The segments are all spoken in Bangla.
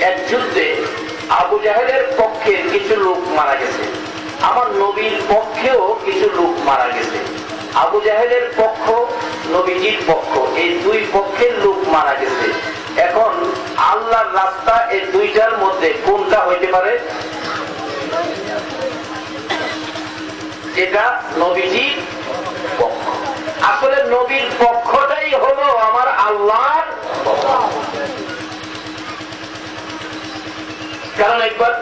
এক যুদ্ধে আবু জাহেলের পক্ষের কিছু লোক মারা গেছে। আমার নবীর পক্ষেও কিছু লোক মারা গেছে। আবু জাহেলের পক্ষ, নবীজির পক্ষ, এই দুই পক্ষের লোক মারা গেছে। এখন আল্লাহর রাস্তা এই দুইটার মধ্যে কোনটা হইতে পারে? এটা নবীজির পক্ষ। আসলে নবীর পক্ষটাই হলো আমার আল্লাহর পক্ষ। কারণ একবার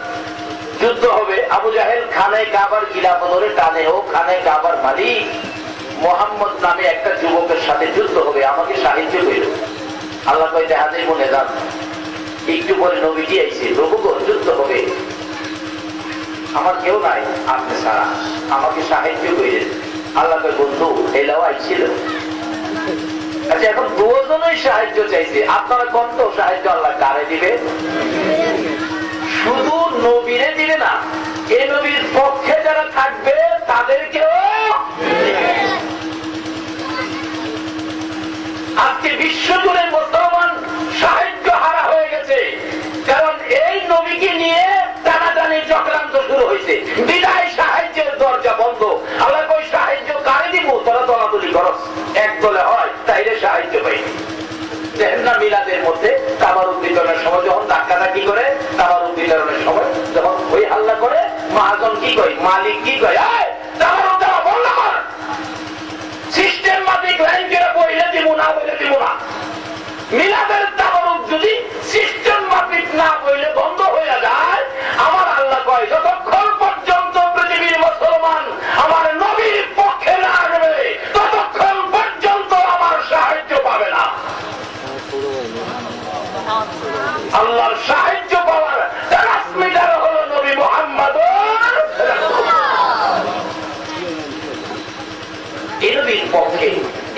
যুদ্ধ হবে, আবু জাহেল খানে কাবার গিলাপ ধরে টানে, ও খানে কাবার মালিক মোহাম্মদ নামে একটা যুবকের সাথে যুদ্ধ হবে, আমাকে সাহায্য করিল আল্লাহ কয় জাহাজের মনে, যান। একটু পরে নবীজি আইছে প্রভু যুদ্ধ হবে। আমার কেউ নাই, আপনি ছাড়া। আমাকে সাহায্য করিলেন আল্লাহ কয়, বন্ধু, এলাও আইছিল। আচ্ছা এখন দুজনেই সাহায্য চাইছে। আপনারা কত সাহায্য আল্লাহ কারে দিবে শুধু নবীরে দিবে না এই নবীর পক্ষে যারা থাকবে, তাদেরকেও আজকে বিশ্ব জুড়ে মুসলমান সাহায্য হারা হয়ে গেছে। কারণ এই নবীকে নিয়ে টানাটানি চক্রান্ত শুরু হয়েছে। বিদায় সাহায্যের দরজা বন্ধ। আল্লাহ কই সাহায্য কারে দিব? তোরা দলাদলি করস। এক দলে হয়, তাইলে সাহায্য পাইনি না মিলাদের মধ্যে তাবারুক বিতরণের সময় যখন ধাক্কাধাক্কি করে তাবারুক বিতরণের সময় যখন ওই হাল্লা করে মহাজন কি কয়? মালিক কি কয়? "এই, তাবারুক দেওয়া বন্ধ সিস্টেম মাফিক লাইন করে বইলে দিব না বইলে মিলাদের তাবারুক যদি সিস্টেম মাফিক না বইলে বন্ধ হয়ে যায় আমার আল্লাহ কয় যতক্ষণ পর্যন্ত পৃথিবীর মুসলমান আমার নবীর পক্ষে না আসবে ততক্ষণ পর্যন্ত আমার সাহায্য পাবে না আল্লাহর সাহায্য পাওয়ার ট্রান্সমিটার হলো নবী মোহাম্মদ এনবির পক্ষে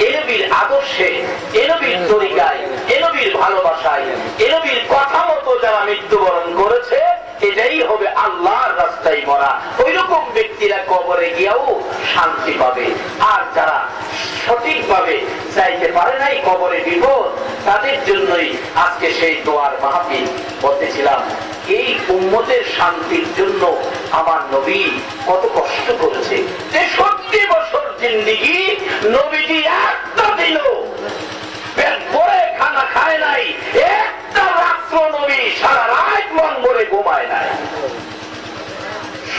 এনবির আদর্শে এনবির তরিকায় এনবির ভালোবাসায় এনবির কথা মতো যারা মৃত্যুবরণ করেছে এটাই হবে আল্লাহর রাস্তায় মরা ওই রকম ব্যক্তিরা কবরে গিয়েও শান্তি পাবে আর যারা সঠিকভাবে চাইতে পারে নাই কবরে বিপদ তাদের জন্যই আজকে সেই দোয়ার মাহফিল বলতেছিলাম এই উম্মতের শান্তির জন্য আমার নবী কত কষ্ট করেছে তেষট্টি বছর জিন্দিগি নবীজি একটা দিনও পেট ভরে খানা খায় নাই একটা রাত্র নবী সারা রাত মন ভরে ঘুমায় নাই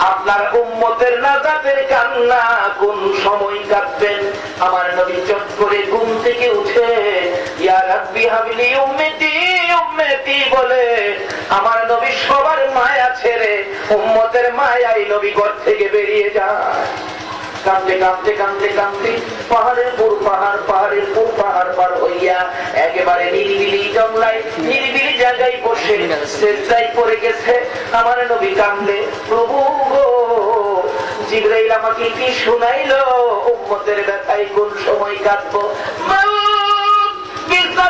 আপনার উম্মতের নাজাতের কান্না কোন সময় কাটবেন আমার নবী চট করে ঘুম থেকে উঠে, ইয়া রাব্বি হাবলি উম্মতি বলে, আমার নবী সবার মায়া ছেড়ে উম্মতের মায়াই নবী ঘর থেকে বেরিয়ে যায় কান্দতে কান্দতে কান্দতে কান্দতে পাহাড়ের পুর, পাহাড়, পাহাড়ের পুর, পাহাড় পার হইয়া একেবারে নিরিবিলি জংলায় নিরিবিলি জায়গায় বসে শেষটাই পড়ে গেছে। আমার নবী কান্দে প্রভু গো, জিব্রাইল আমাকে কি শুনাইলো? উম্মতের ব্যথায় কোন সময় কাটবো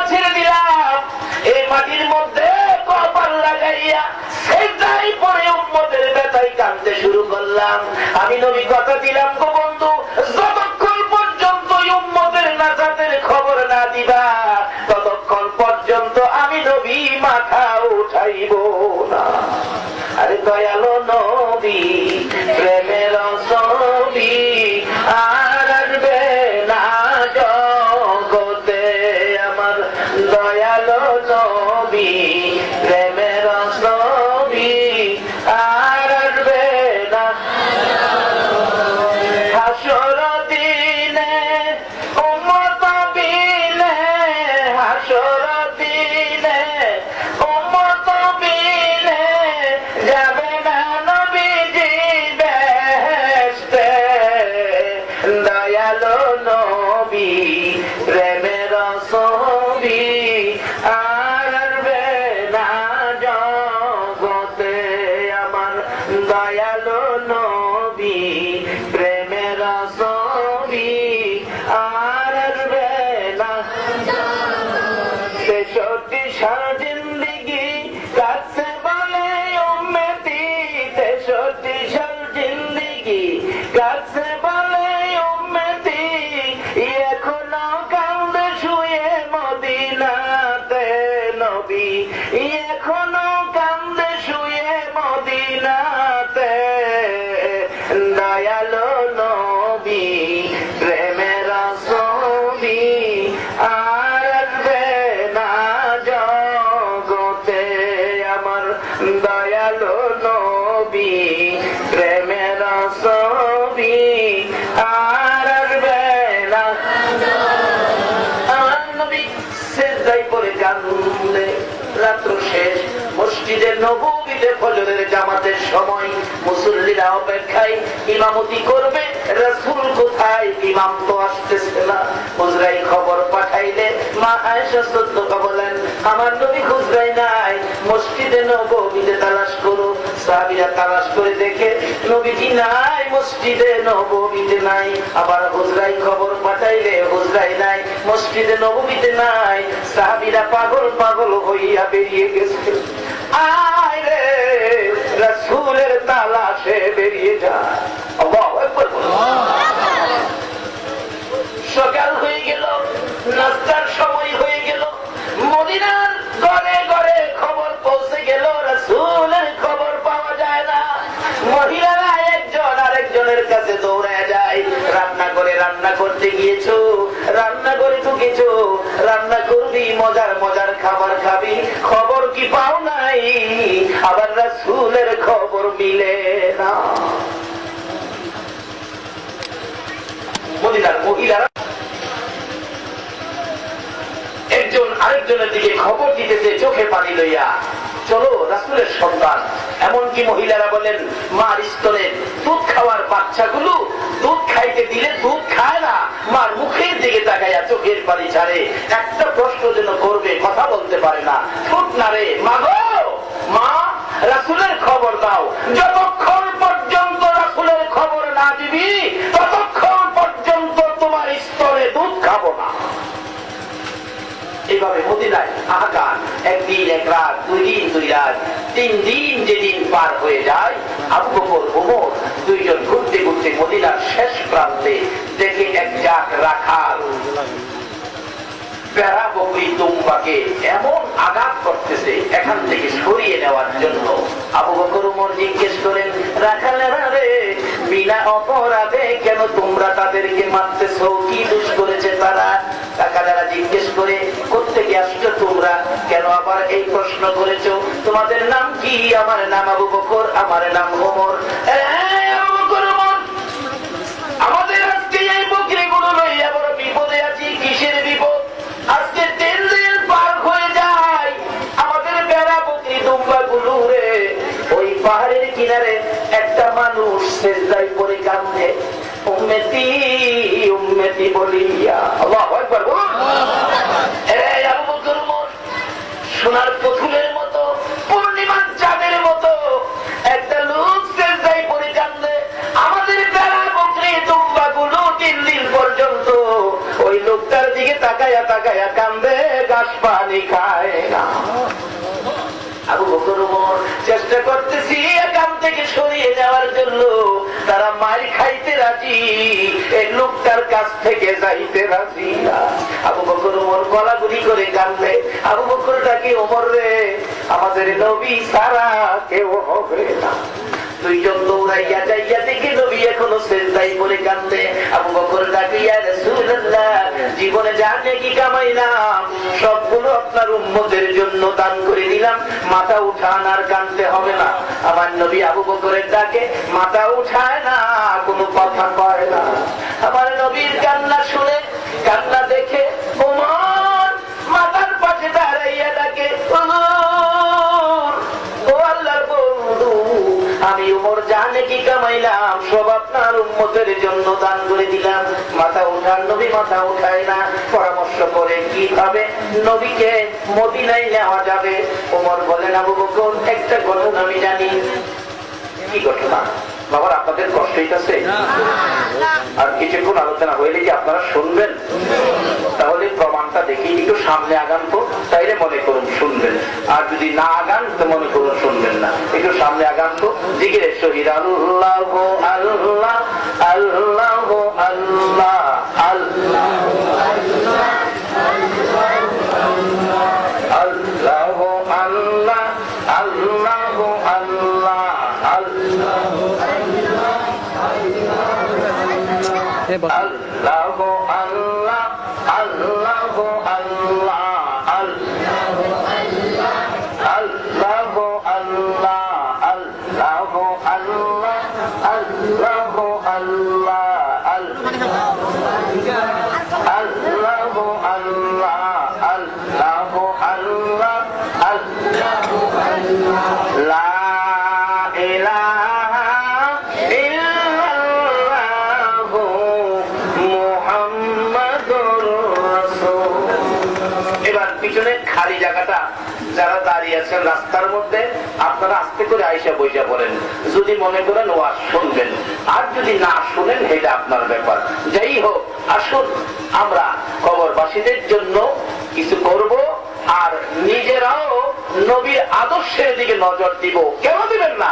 ছেড়ে দিলাম। এই মাটির মধ্যে কপাল লাগাইয়া সেটাই পরে উম্মতের ব্যথায় কানতে শুরু করলাম। আমি নবী কথা দিলাম, গো বন্ধু, যতক্ষণ পর্যন্ত এই উম্মতের নাজাতের খবর না দিবা, ততক্ষণ পর্যন্ত আমি নবী মাথা উঠাইব না। আরে দয়ালো জামাতের সময় মুসল্লিরা অপেক্ষায় ইমামতি করবে, রাসূল কোথায়? ইমাম তো আসতেছে না। হুজরাই খবর পাঠাইলে, মা আয়েশা সদ্যকা বলেন, আমার নবী হুজরাই নাই, মসজিদে নবীতে তালাশ করো। সাহাবীরা তালাশ করে দেখে, নবীজি নাই, মসজিদে নবীতে নাই। আবার হুজরাই খবর পাঠাইলে হুজরাই নাই, মসজিদে নবীতে নাই। সাহাবীরা পাগল পাগল হইয়া বেরিয়ে গেছে। আয় রে! রাসূলের তালাশে বেরিয়ে যায় কাছে দৌড়ায় যায় রান্না করে রান্না করতে গিয়েছো, রান্না করে ঢুকেছো, রান্না করবি, মজার মজার খাবার খাবি, খবর কি পাও নাই? আবার রাসূলের খবর মিলে না। মদিনার মহিলারা একজন আরেকজনের দিকে খবর দিতেছে, চোখে পানি লইয়া। চলো, রাসুলের সন্তান। এমনকি মহিলারা বলেন, মার স্তরের দুধ খাওয়ার বাচ্চাগুলো দুধ খাইতে দিলে দুধ খায় না। মার মুখের দিকে তাকাইয়া চোখের পানি ছাড়ে। একটা প্রশ্ন যেন করবে, কথা বলতে পারে না। ঠোঁট না রে গো এইভাবে মদিনায় আহকান একদিন, এক রাত, দুই দিন, দুই রাত, তিন দিন যেদিন পার হয়ে যায়, আবু বকর, ওমর দুইজন ঘুরতে ঘুরতে মদিনার শেষ প্রান্তে দেখে এক জাক রাখাল। প্যারা বকরি তুম্বাকে এমন আঘাত করতেছে এখান থেকে সরিয়ে নেওয়ার জন্য। আবু বকর উমর জিজ্ঞেস করেন রাখালেরা রে, বিনা অপরাধে কেন তোমরা তাদেরকে মারতেছ? কি দোষ করেছে তারা? কাকারা জিজ্ঞেস করে কোথেকে আসছো তোমরা? কেন আবার এই প্রশ্ন করেছ? তোমাদের নাম কি? আমার নাম আবু বকর, আমার নাম ওমর। উম্মেতি বলিয়া আল্লাহু ওমর, সোনার পুতুলের মতো পূর্ণিমার চাঁদের মতো একটা লোক সেজদাই পরে কান্দে আমাদের বেড়া বকরি দুম্বা গুলো তিন দিন পর্যন্ত ওই লোকটার দিকে তাকায়া তাকায়া কান্দে গাছ পানি খায় না। আবু বকর চেষ্টা করতেছি একাম থেকে সরিয়ে যাওয়ার জন্য। মার খাইতে রাজি এই লোকটার কাছ থেকে যাইতে রাজি আবু বকর ওমর গলাগুলি করে কানলে আবু বকর ডাকে ওমর রে? আমাদের নবী সারা কেউ হবে না। দুইজন দৌড়াইয়া যাইয়া দেখে নবী আবু বকর সবগুলো আপনার উম্মতের জন্য দান করে দিলাম। মাথা উঠান আর কানতে হবে না। আমার নবী আবু বকরের ডাকে মাথা উঠায় না কোনো কথা কয় না। আমার নবীর কান্না শুনে কান্না দেখে ওমর মাথার পাশে দাঁড়াইয়া ডাকে ওমর, আমি উমর জানে কি কামাইলাম? সব আপনার উম্মতের জন্য দান করে দিলাম। মাথা উঠান নবী মাথা উঠায় না। পরামর্শ করে কীভাবে নবীকে মদিনায় নেওয়া যাবে? উমর বলেন আবু বকর একটা ঘটনা আমি জানি। কি ঘটনা? বাবার আপনাদের কষ্ট হইতেছে? আর কিছুক্ষণ আলোচনা হইলে কি আপনারা শুনবেন? তাহলে প্রমাণটা দেখি একটু সামনে আগান তো তাইলে মনে করুন শুনবেন। আর যদি না আগান তো মনে করুন শুনবেন না। একটু সামনে তো এবার পিছনে খালি জায়গাটা যারা দাঁড়িয়ে আছেন রাস্তার মধ্যে, আপনারা আস্তে করে আইসা বইসা পড়েন যদি মনে করেন ওয়াজ শুনবেন, আর যদি না শুনেন, এটা আপনার ব্যাপার। যাই হোক, আসুন, আমরা কবরবাসীদের জন্য কিছু করব, আর নিজেরাও নবীর আদর্শের দিকে নজর দিব। কেন দিবেন না?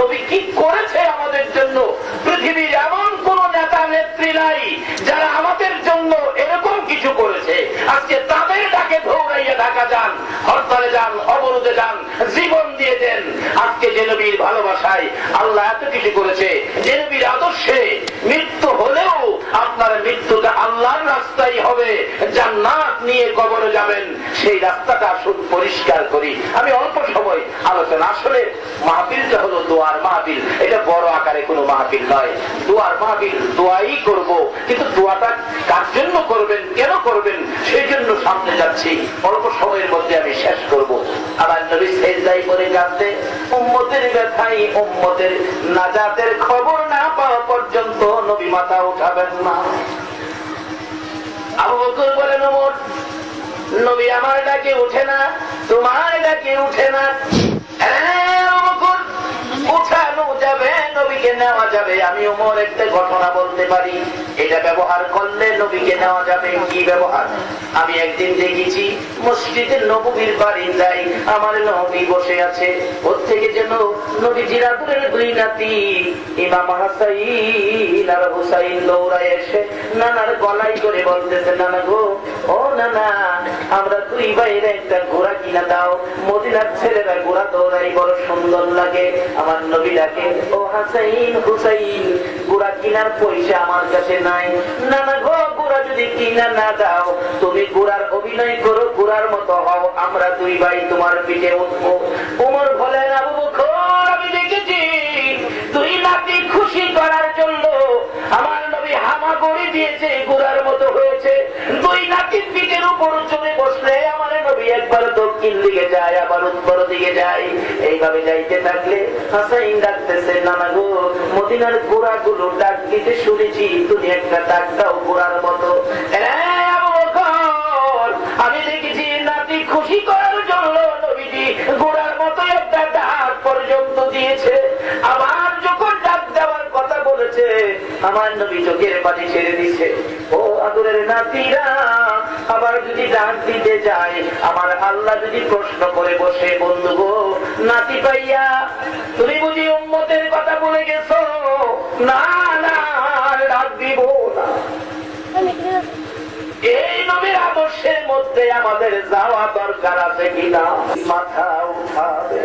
নবী কি করেছে আমাদের জন্য? পৃথিবীর এমন কোন নেতা নেত্রী নাই যারা আমাদের জন্য এরকম কিছু করেছে। আজকে তাদের ডাকে দৌড়াইয়া ঢাকা যান, হরতালে যান, অবরোধে যান, জীবন দিয়ে দেন। আজকে যে নবীর ভালোবাসায় আল্লাহ এত কিছু করেছে, যে নবীর আদর্শে মৃত্যু হলেও আপনার মৃত্যুটা আল্লাহর রাস্তাই হবে। জান্নাত নিয়ে কবরে যাবেন, সেই রাস্তাটা আসুন পরিষ্কার করি। আমি অল্প সময় আলোচনা, আসলে মাহফিলটা হলো দোয়ার মাহফিল। এটা বড় আকারে কোনো মাহফিল নয় দোয়ার মাহফিল দোয়াই করব কিন্তু দোয়াটা কার জন্য করবেন কেন করবেন সেই জন্য সামনে যাচ্ছি। অল্প সময়ের মধ্যে আমি শেষ করব। আবার নবী সেজদাই করে কাঁদতে উম্মতের ব্যথাই উম্মতের নাজাতের খবর না পাওয়া পর্যন্ত নবী মাথা উঠাবেন না। আবু বলেন ওমর নবী আমার ডাকে উঠে না তোমার ডাকে উঠে না। হ্যাঁ, আবু বকর, উঠানো যাবে নবীকে নেওয়া যাবে, আমি ওমর একটা ঘটনা বলতে পারি। এটা ব্যবহার করলে নবীকে নেওয়া যাবে। কি ব্যবহার? আমি একদিন দেখেছি, মসজিদের নবীর বাড়ি যাই, আমার নবী বসে আছে। ওর থেকে যেন নবী জিরাপুরের দুই নাতি, ইমাম হাসাইন আর হুসাইন দৌড়ায় এসে নানার গলাই করে বলতেছে, নানা গো, ও নানা, আমরা দুই বাইরে একটা ঘোড়া কিনা দাও। মদিনার ছেলেরা ঘোড়া দৌড়াই বড় সুন্দর লাগে। আমার নবী ডাকে, ও হাসাইন হুসাইন ঘোড়া কিনার পয়সা আমার কাছে নাই। নানা গো, গোড়া যদি কিনা না দাও, তুমি গোড়ার অভিনয় করো, গোড়ার মতো হও, আমরা দুই ভাই তোমার পিঠে উঠবো। উমর বলেন আবু বকর, আমি দেখেছি তুই নাতি খুশি করার জন্য আমার নবী হামাগুড়ি দিয়েছে ঘোড়ার মতো হয়েছে। দুই নাতির পিঠের উপর চলে বসলে আমার নবী একবার দক্ষিণ দিকে যায়, আবার উত্তর দিকে যায়। এইভাবে যাইতে থাকলে হাসাইন ডাকতেছে, নানা গো, মদিনার ঘোড়া গুলো ডাক দিতে শুনেছি, তুমি একটা ডাক দাও ঘোড়ার মতো। আমি দেখেছি নাতি খুশি করার জন্য নবীজি ঘোড়ার মতো একটা ডাক পর্যন্ত দিয়েছে। আবার কথা আমার নবী চোখের পানি ছেড়ে দিছে ও আদরের নাতিরা, আবার যদি ডাক দিতে যায়, আমার আল্লাহ যদি প্রশ্ন করে বসে, বন্ধু গো, নাতি পাইয়া তুমি বুঝি উম্মতের কথা বলে গেছো? না না ডাক দিব না। এই নবীর আদর্শের মধ্যে আমাদের যাওয়া দরকার আছে কিনা? মাথা উঠাবে।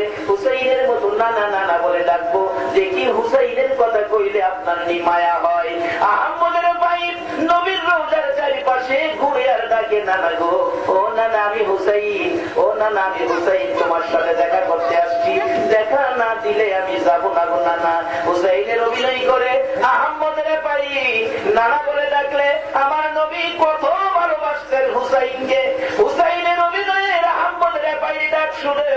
হুসাইনের মতো নানা নানা বলে ডাকবো। দেখি হুসাইনের কথা কইলে আপনার নিমায়া হয়? আহম্মদের ভাই নবীর রোজার চারিপাশে ঘুরে আর ডাকে নানা গো। ও নানা আমি হুসাইন। ও নানা আমি হুসাইন। তোমার সাথে দেখা করতে আসছি। দেখা না দিলে আমি যাব না গো নানা হুসাইনের অভিনয় করে আহম্মদের ভাই নানা বলে ডাকলে, আমার নবী কত ভালোবাসতেন হুসাইনকে। অভিনয়ের ডাক শুনে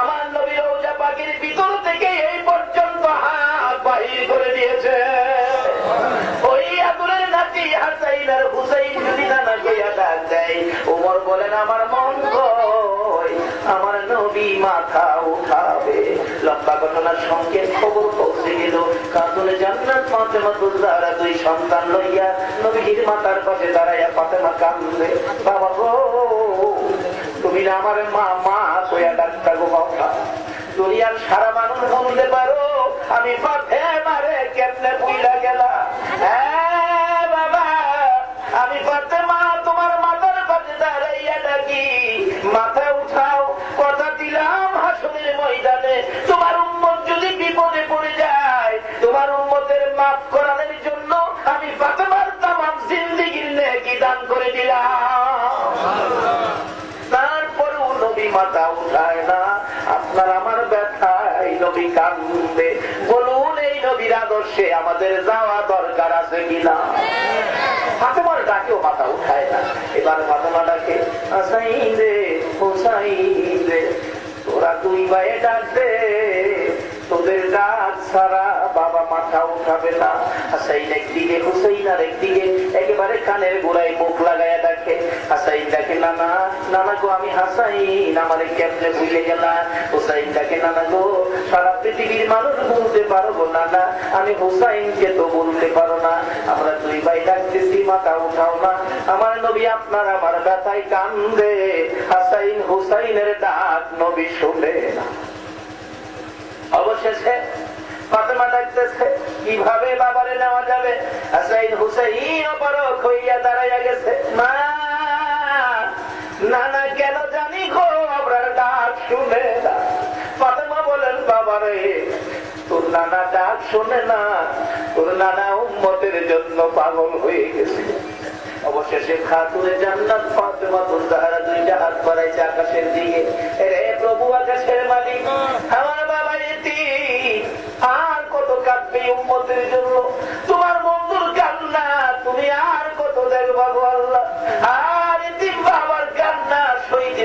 আমার নবী রোজা পাখির ভিতর থেকে এই পর্যন্ত হাত বাহির করে দিয়েছে। মাথা উঠাবে। লম্বা ঘটনার সঙ্গে খবর পৌঁছে গেল। কাতুনে জান্নাত ফাতেমা তুজারা দুই সন্তান লইয়া নবীর মাতার পাশে দাঁড়াইয়া ফাতেমা কান্দে বাবা গো তুমি আমার মা মা কইয়া ডাক্তার গো বাবা। দুনিয়ার সারা মানুষ বলতে পারো, আমি পথে মারে কেমনে পুইলা গেলা হ্যাঁ? আমাদের যাওয়া দরকার আছে কিনা? ফাতেমার ডাকেও মাথা উঠায় না। এবার ফাতেমা ডাকে তোরা দুই ভাইয়ে ডাক দে। তোদের ডাক ছাড়া বাবা মাথা উঠাবে না। হাসাইন একদিকে, হুসাইন আর একদিকে একেবারে কানের গোড়ায় মুখ লাগাইয়া দেখে। হাসাইন ডাকে, নানা নানা গো, আমি হাসাইন, আমারে কেমনে ভুলে গেলা? হুসাইন ডাকে, নানা গো, সারা পৃথিবীর মানুষ বলতে পারব নানা আমি হুসাইনকে তো বলতে পারো না। আমরা দুই ভাই ডাকতেছি, মাথা উঠাও না। আমার নবী আপনার, আমার ব্যথায় কান্দে। হাসাইন হুসাইনের ডাক নবী শুনে না। অবশেষে ফাতেমা ডাকতেছে, কীভাবে বাবারে নেওয়া যাবে? হাসাইন হুসাইন অপরক হইয়া দাঁড়াইয়া গেছে, মা, নানা কেন জানি গো, আমরার ডাক শুনে না। বাবারে, তোর নানা ডাক শুনে না, তোর নানা উম্মতের জন্য পাগল হয়ে গেছে। অবশেষে খাতুনে জান্নাত, ফাতেমা তুল জাহারা দুইটা হাত বাড়াইছে আকাশের দিকে। রে প্রভু, আকাশের মালিক, আমার বাবা এটি আর কত কাঁদবে উম্মতের জন্য? তোমার বন্ধুর কান্না, তুমি আর কত দেখবা গো আল্লাহ? আর এটি বাবার কান্না সইতে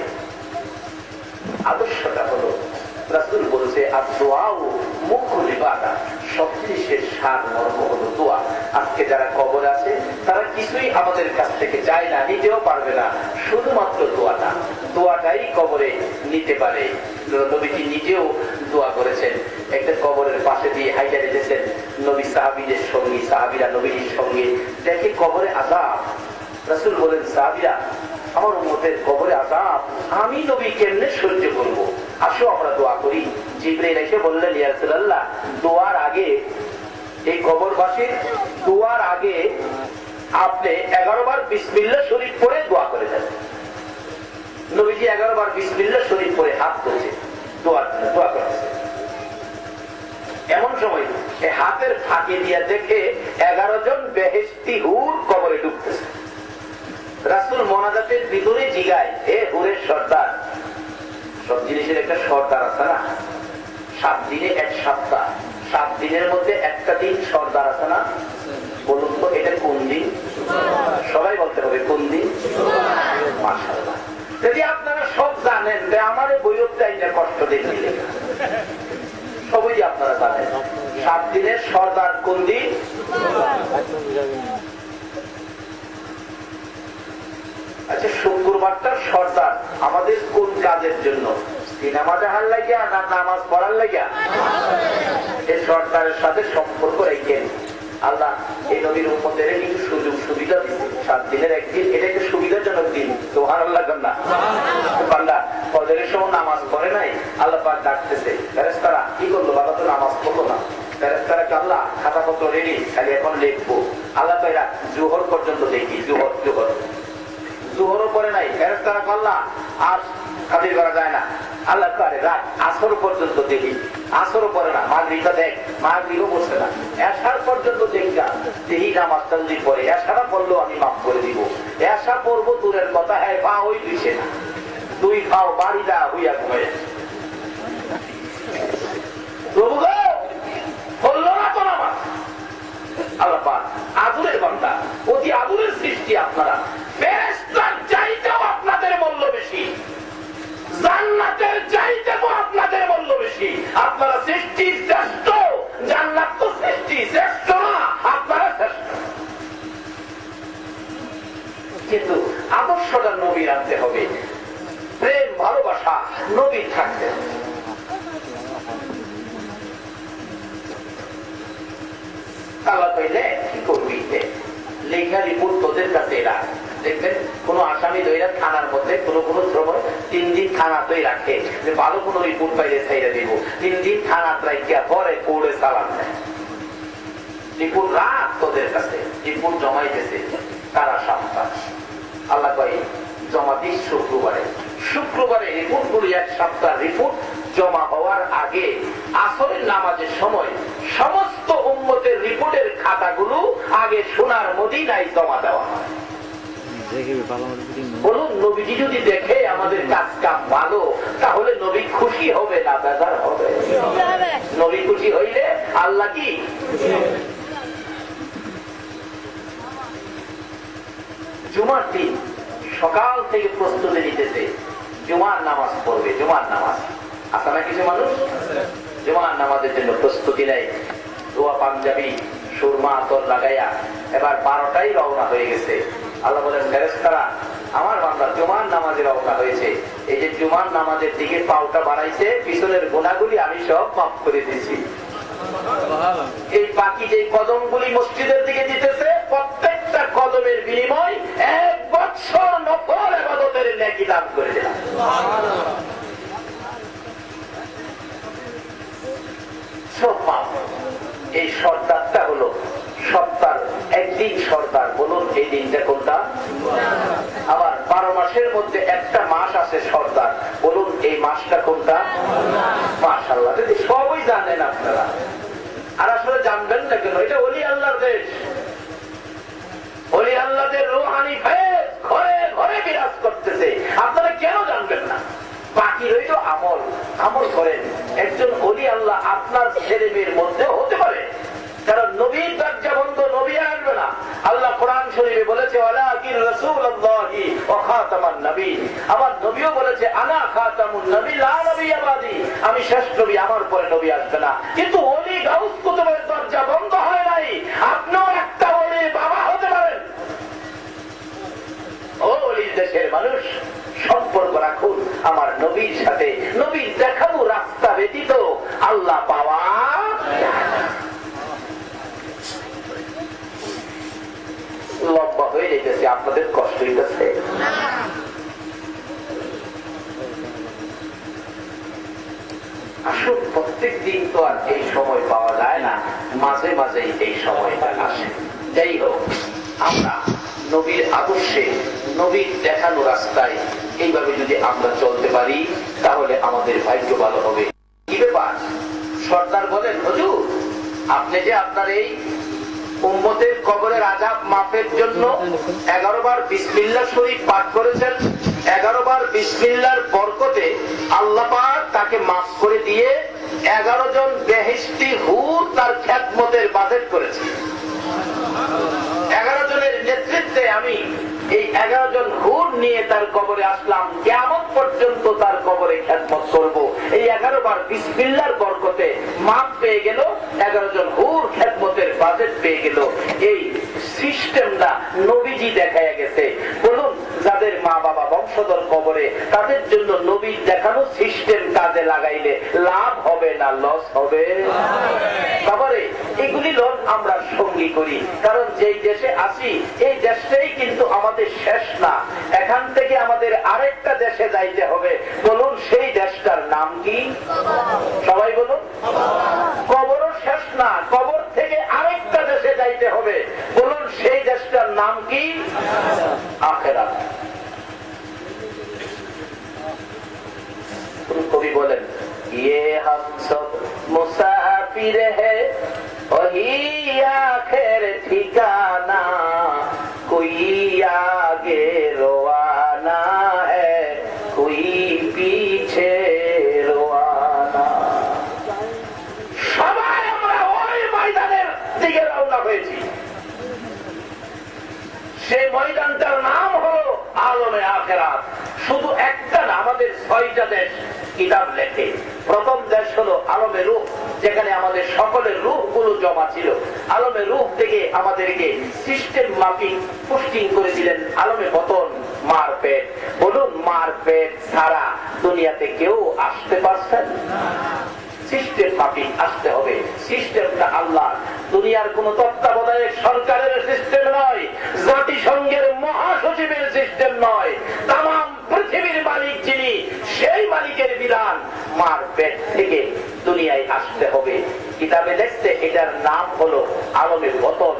আদর্শটা হলো, রাসুল বলছে, আর দোয়াও মুখ্য ইবাদা, সবচেয়ে সার মর্ম হলো দোয়া। আজকে যারা কবর আছে, তারা কিছুই আমাদের কাছ থেকে চায় না, নিতেও পারবে না, শুধুমাত্র দোয়াটা। দোয়াটাই কবরে নিতে পারে। নবীজি নিজেও দোয়া করেছেন। একটা কবরের পাশে দিয়ে হাইটা রেখেছেন নবী সাহাবিদের সঙ্গী, সাহাবিরা নবীর সঙ্গে। দেখে কবরে আজাব রাসুল বলেন, সাহাবিরা আমার মতের কবরে আজাব, আমি নবী কেমনে সহ্য করব। আসো, আমরা দোয়া করি। জিবরে রেখে বললেন ইয়ারসুল্লাহ দোয়ার আগে এই কবরবাসীর, দোয়ার আগে আপনি এগারো বার বিসমিল্লা শরীফ পরে দোয়া করে দেন নবীজি এগারো বার বিসমিল্লা শরীফ পরে হাত তুলছে দোয়ার জন্য দোয়া করেছে। এমন সময় এই হাতের ফাঁকে দিয়ে দেখে এগারো জন বেহেস্তি হুর কবরে ঢুকতেছে। রাসুল মনাজাতের ভিতরে জিগায় এ হুরের সর্দার, সব জিনিসের একটা সর্দার আছে না? সাত দিনে এক সপ্তাহ, সাত দিনের মধ্যে একটা দিন সর্দার আছে না? বলুন তো এটা কোন দিন? সবাই বলতে হবে কোন দিন। যদি আপনারা সব জানেন, যে আমার বইয়ত চাইলে কষ্ট দেখলে সবই আপনারা জানেন। সাত দিনের সর্দার কোন দিন? আচ্ছা শুক্রবারটা সর্দার আমাদের কোন কাজের জন্য? সিনেমা দেখার লাগিয়া না নামাজ পড়ার লাগিয়া? এই সর্দারের সাথে সম্পর্ক রেখেন আল্লাহ এই নবীর উন্মতের কিন্তু সুযোগ সুবিধা সাত দিনের একদিন এটা একটা সুবিধাজনক দিন। তো ভালো লাগবে না বান্দা ফজরের সময় নামাজ পড়ে নাই আল্লাহ পাক ডাকতেছে ফেরেস্তারা কি করল? বাবা তো নামাজ পড়ল না। ফেরেস্তারা কাল্লা খাতা পত্র রেডি খালি এখন লিখব। আল্লাহ এরা জোহর পর্যন্ত দেখি। জোহর জোহর। জোহরও করে নাই ফেরেস্তারা কাল্লা আর খাতির করা যায় না। আল্লাহ করে রাত আসর পর্যন্ত দেখি। আসরও পরে না মাগরিটা দেখ মাগরিও বসে না। এসার পর্যন্ত দেখা দেখি নামাজ তাল্লি পরে এসারা পড়লেও আমি মাফ করে দিব। এসা পড়ব দূরের কথা হ্যাঁ পা ওই দিছে না। দুই পাও বাড়িটা হইয়া ঘুমাই প্রভু পড়ল না তো নামাজ। আল্লাহ আদুরের বান্দা, অতি আদুরের সৃষ্টি আপনারা। ফেরেশতার জান্নাতের চাইতেও আপনাদের মূল্য বেশি আপনারা সৃষ্টি শ্রেষ্ঠ, জান্নাত তো সৃষ্টি শ্রেষ্ঠ না, আপনারা শ্রেষ্ঠ কিন্তু আদর্শটা নবীর আনতে হবে প্রেম, ভালোবাসা, নবীর থাকতে। আল্লাহ কইলে, কি করবি? লেখা রিপোর্ট তোদের কাছে রাখ দেখবেন, কোন আসামি দইরা থানার মধ্যে কোন কোন থানাতেই রাখে। যে ভালো কোন রিপোর্ট পাইলে ছাইরা দিব। তিন দিন থানা রাখিয়া পরে কোর্টে চালান দেয়। রিপোর্ট রাখ তোদের কাছে রিপোর্ট জমাইতেছে। তারা সপ্তাহ আল্লাহ কয়, জমা দিস শুক্রবারে। শুক্রবারে রিপোর্ট গুলি এক সপ্তাহ রিপোর্ট জমা হওয়ার আগে আসরের নামাজের সময় সমস্ত উম্মতের রিপোর্টের খাতাগুলো আগে সোনার মদিনায় জমা দেওয়া হয় দেখবি ভালো মতো যদি বলুন নবীজি যদি দেখে আমাদের কাজ কাম ভালো তাহলে নবী খুশি হবে না বেজার হবে? নবী খুশি হইলে আল্লাহ কি? জুমার দিন সকাল থেকে প্রস্তুতি নিতেছে জুমার নামাজ পড়বে জুমার নামাজ। আসা না কিছু মানুষ? জুমার নামাজের জন্য প্রস্তুতি নেয়। দোয়া পাঞ্জাবি সুরমা আতর লাগাইয়া এবার বারোটাই রওনা হয়ে গেছে। আল্লাহ বলেন ফেরেস্তারা আমার বান্দা জুমার নামাজে রওনা হয়েছে। এই যে জুমার নামাজের দিকে পাউটা বাড়াইছে পিছনের গুণাগুলি আমি সব মাফ করে দিয়েছি। এই বাকি যে কদমগুলি মসজিদের দিকে দিতেছে প্রত্যেকটা কদমের বিনিময় এক বছর নকল এবাদতের নেকি দান করে দিলাম। এই সর্দারটা হলো সপ্তাহ একদিন সর্দার বলুন, এই দিনটা কোনটা? আবার বারো মাসের মধ্যে একটা মাস আছে সর্দার বলুন, এই মাসটা কোনটা? মাসাল্লাহ যদি সবই জানেন আপনারা। আর আসলে জানবেন না কেন, এটা অলি আল্লাহর দেশ। অলি আল্লাহদের রোহানি ফেজ ঘরে ঘরে বিরাজ করতেছে। আপনারা কেন জানবেন না? বাকি রইল আমল। আমল করেন। একজন অলি আল্লাহ আপনার ছেলে মেয়ের মধ্যে হতে পারে। কারণ নবীর দরজা বন্ধ, নবী আসবে না। আল্লাহ কোরআন শরীফে বলেছে আমার নবীও বলেছে, আনা খাতামুন নবী, লা নবিয়াবাদি আমি শেষ নবী, আমার পরে নবী আসবে না। কিন্তু ওলি গাউস কুতুবের দরজা বন্ধ হয় নাই। আপনিও একটা ওলি বাবা হতে পারেন। ও অলির দেশের মানুষ, সম্পর্ক রাখুন। আমার নবীর সাথে, নবীর দেখাবো রাস্তা ব্যতীত আল্লাহ পাওয়া যায় না। লম্বা হয়ে যেতেছে, আপনাদের কষ্ট হইতেছে। আসুন প্রত্যেক দিন তো আর এই সময় পাওয়া যায় না, মাঝে মাঝে এই সময়টা আসে। যাই হোক, আমরা নবীর আদর্শে, নবীর দেখানো রাস্তায় এইভাবে যদি আমরা চলতে পারি, তাহলে আমাদের ভাগ্য ভালো হবে। কি ব্যাপার? সর্দার বলেন, হজুর, আপনি যে আপনার এই উম্মতের কবরের আজাব মাপের জন্য এগারো বার বিসমিল্লা শরীফ পাঠ করেছেন। এগারো বার বিসমিল্লার বরকতে আল্লাহ তাকে মাফ করে দিয়ে এগারো জন বেহেস্তি হুর তার খ্যাতমতের বাজেট করেছে এগারো জনের নেতৃত্বে আমি এই এগারো জন হুর নিয়ে তার কবরে আসলাম। কেমন পর্যন্ত তার কবরে খ্যাতমত করব। এই এগারো বার বিসমিল্লার বরকতে মাপ পেয়ে গেল, এগারো জন হুর খ্যাতমতের বাজেট পেয়ে গেল। এই সিস্টেমটা নবীজি দেখায় গেছে। বলুন, যাদের মা বাবা বংশধর কবরে, তাদের জন্য নবী দেখানো সিস্টেম কাজে লাগাইলে লাভ হবে না লস হবে? তারপরে এগুলি লোক আমরা সঙ্গী করি। কারণ যেই দেশে আসি এই দেশটাই কিন্তু আমাদের আমাদের শেষ না। এখান থেকে আমাদের আরেকটা দেশে যাইতে হবে। বলুন, সেই দেশটার নাম কি? সবাই বলুন। কবরও শেষ না, কবর থেকে আরেকটা দেশে যাইতে হবে। বলুন, সেই দেশটার নাম কি? আখেরা কবি বলেন ইয়ে হাম সব মুসাফির হে, ওহি আখের ঠিকানা কই कोई आगे रोवाना है कोई पीछे रोवाना সবাই আমরা ওই ময়দানের দিকে রওনা হয়েছি সেই ময়দানটার নাম হলো আলমে আখেরাত শুধু একটা না আমাদের ছয়টা দেশ কিতাব লেখে। প্রথম দেশ হলো আলমে রূপ যেখানে আমাদের সকলের রূপগুলো জমা ছিল। আলমের রূপ থেকে আমাদেরকে সিস্টেম মাপিং পুষ্টিং করেছিলেন আলমে বতন, মারপেট। বলুন মারপেট ছাড়া দুনিয়াতে কেউ আসতে পারছেন সিস্টেম মাফিক আসতে হবে। সিস্টেমটা আল্লাহ। দুনিয়ার কোন তত্ত্বাবধায়ক সরকারের সিস্টেম নয়, জাতিসংঘের মহাসচিবের সিস্টেম নয়। তাম পৃথিবীর মালিক যিনি, সেই মালিকের বিধান। মার পেট থেকে দুনিয়ায় আসতে হবে। কিতাবে দেখতে এটার নাম হলো আলমে বতন।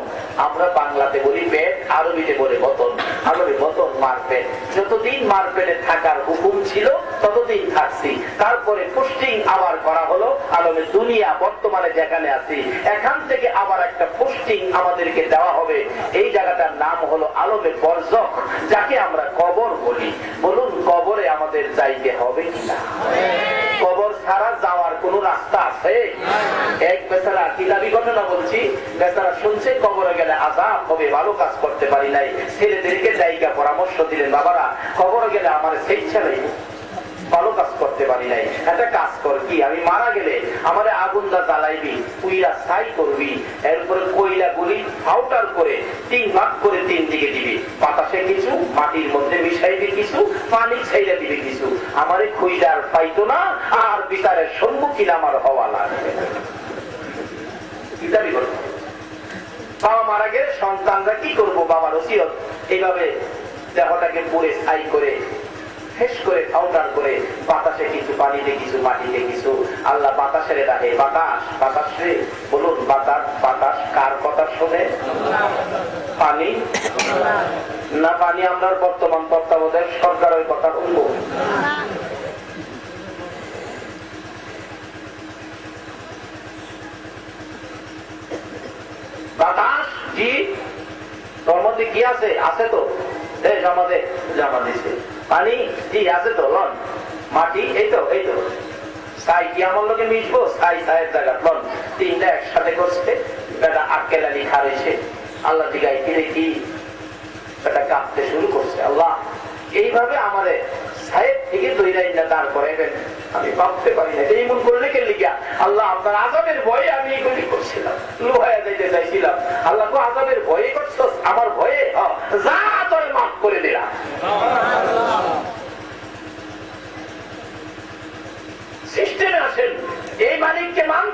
আমরা বাংলাতে বলি পেট, আরবিতে বলে বতন। আলমে বতন মার পেট। যতদিন মার পেটে থাকার হুকুম ছিল, ততদিন থাকছি। তারপরে পুষ্টিং আবার করা হলো আলমে দুনিয়া বর্তমানে যেখানে আছি, এখান থেকে আবার একটা পুষ্টিং আমাদেরকে দেওয়া হবে। এই জায়গাটার নাম হলো আলমে বর্জক, যাকে আমরা কবর বলি। বলুন, কবরে আমাদের যাইতে হবে কিনা? কবর ছাড়া যাওয়ার কোন রাস্তা আছে? এক বেচারা কিতাবি ঘটনা বলছি, বেচারা শুনছে কবরে গেলে আজাব হবে, ভালো কাজ করতে পারি নাই। ছেলেদেরকে জায়গা পরামর্শ দিলেন, বাবারা, কবরে গেলে আমার সেই নেই ভালো কাজ করতে পারি নাই। একটা কাজ কর কি, আমি মারা গেলে আমার আগুনটা জ্বালাইবি কুইলা ছাই করবি, এরপরে কইলা গুলি আউটার করে তিন ভাগ করে তিন দিকে দিবি। বাতাসে কিছু, মাটির মধ্যে মিশাইবি কিছু, পানি ছেড়ে দিবি কিছু। আমারে খুইলার পাইতো না, আর বিচারের সম্মুখীন আমার হওয়া লাগবে করব বাবা মারা গেলে সন্তানরা কি করব? বাবার ওসিয়ত। এইভাবে দেহটাকে পুড়ে ছাই করে ফেস করে আউটার করে বাতাসে কিছু পানিতে, কিছু মাটিতে, কিছু আল্লাহ বাতাসের ডাকে বাতাস বাতাস বলুন, বাতাস বাতাস কার কথা শোনে? পানি? না, পানি আমরা বর্তমান তত্ত্বাবধায়ক সরকারের কথা শুনব বাতাস, জি? তোর মধ্যে কি আছে? আছে তো? এই জমা জমা দিছে। পানি জি আছে তো, লন। মাটি, এই তো এই তো। সাই কি আমার লোকে মিশবো? সাই সাইয়ের জায়গা, লন। তিনটা একসাথে করছে, বেটা আটকে আলী খারেছে আল্লাহ দিগাই কি দেখি বেটা কাঁপতে শুরু করছে, আল্লাহ। এইভাবে আমাদের সাহেব থেকে দৈরাই না দাঁড় করাইবেন আমি ভাবতে পারি না এই মন করলে কে লিখা আল্লাহ, আপনার আজাবের ভয়ে আমি এগুলি করছিলাম। লোহায়া যাইতে চাইছিলাম। আল্লাহ তো আজাবের ভয়ে করছ আমার ভয়ে? যা তোর মাফ করে দিলাম। সিস্টেমে আসেন। এই মালিককে মানতে